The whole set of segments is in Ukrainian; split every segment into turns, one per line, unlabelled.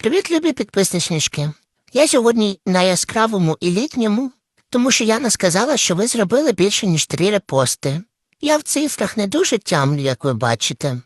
Привіт, любі підписнички. Я сьогодні на яскравому і літньому, тому що Яна сказала, що ви зробили більше, ніж три репости. Я в цифрах не дуже тямлю, як ви бачите.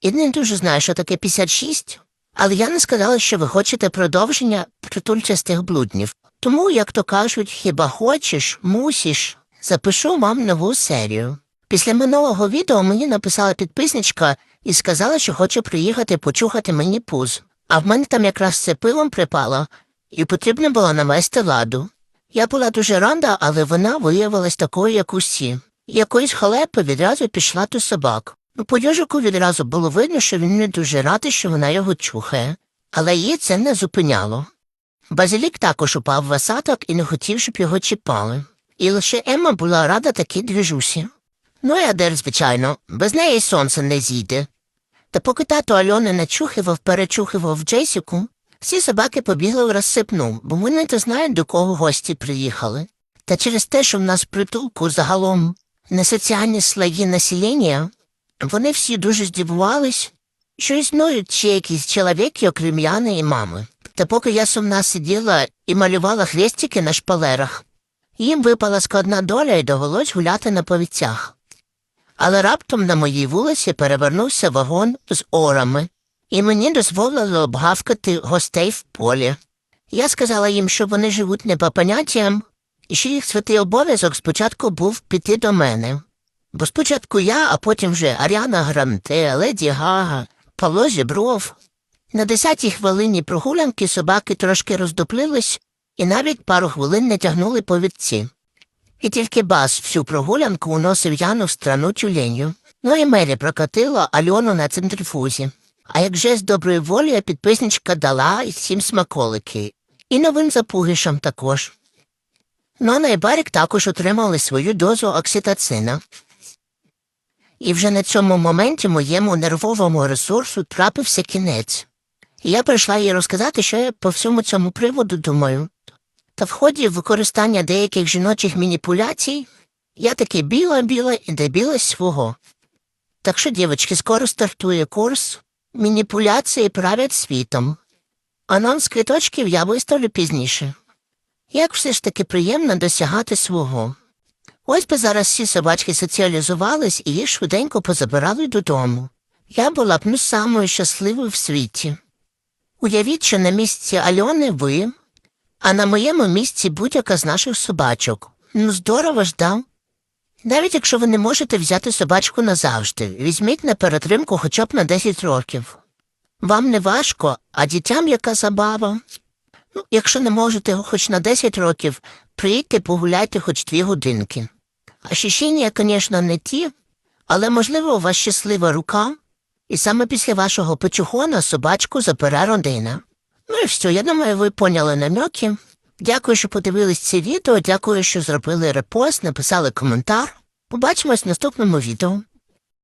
І не дуже знаю, що таке 56, але Яна сказала, що ви хочете продовження притульчастих блуднів. Тому, як то кажуть, хіба хочеш, мусиш, запишу вам нову серію. Після минулого відео мені написала підписничка і сказала, що хоче приїхати почухати мені пуз. А в мене там якраз це пивом припало, і потрібно було навести ладу. Я була дуже рада, але вона виявилась такою, як усі. Якоїсь халепи відразу пішла до собак. Ну, по йожику відразу було видно, що він не дуже радий, що вона його чухає, але її це не зупиняло. Базилік також упав в осадок і не хотів, щоб його чіпали. І лише Емма була рада такій двіжусі. Ну, і Адер, звичайно, без неї сонце не зійде. Та поки тато Альони начухивав, перечухивав Джесіку, всі собаки побігли в розсипну, бо вони не знають, до кого гості приїхали. Та через те, що в нас в притулку загалом не соціальні слої населення, вони всі дуже здивувались, що існують ще якісь чоловіки, окрім Яни і мами. Та поки я сумна сиділа і малювала хрестики на шпалерах, їм випала складна доля і довелось гуляти на повіцях. Але раптом на моїй вулиці перевернувся вагон з орами, і мені дозволили обгавкати гостей в полі. Я сказала їм, що вони живуть не по поняттям, і що їх святий обов'язок спочатку був піти до мене. Бо спочатку я, а потім вже Аріана Гранте, Леді Гага, Павло Зібров. На десятій хвилині прогулянки собаки трошки роздуплились і навіть пару хвилин не тягнули повідці. І тільки бас всю прогулянку уносив Яну в страну тюленю. Ну і Мері прокатила Альону на центрифузі. А як жест доброї волі підписничка дала і всім смаколики. І новим запугишам також. Нона і Барік також отримали свою дозу окситоцина. І вже на цьому моменті моєму нервовому ресурсу трапився кінець. І я прийшла їй розказати, що я по всьому цьому приводу думаю. Та в ході використання деяких жіночих маніпуляцій я таки біла-біла і добилась свого. Так що, дівчатки, скоро стартує курс маніпуляції правять світом. Анонс квіточків я виставлю пізніше. Як все ж таки приємно досягати свого. Ось би зараз всі собачки соціалізувались і їх швиденько позабирали додому. Я була б ну самою щасливою в світі. Уявіть, що на місці Альони ви, а на моєму місці будь-яка з наших собачок. Ну, здорово ж, да? Навіть якщо ви не можете взяти собачку назавжди, візьміть на перетримку хоча б на 10 років. Вам не важко, а дітям яка забава. Ну, якщо не можете хоч на 10 років, приїдьте погуляйте хоч дві годинки. Ощущення, звісно, не ті, але, можливо, у вас щаслива рука, і саме після вашого печухона собачку забере родина. Ну і все, я думаю, ви поняли намеки. Дякую, що подивились це відео, дякую, що зробили репост, написали коментар. Побачимось в наступному відео.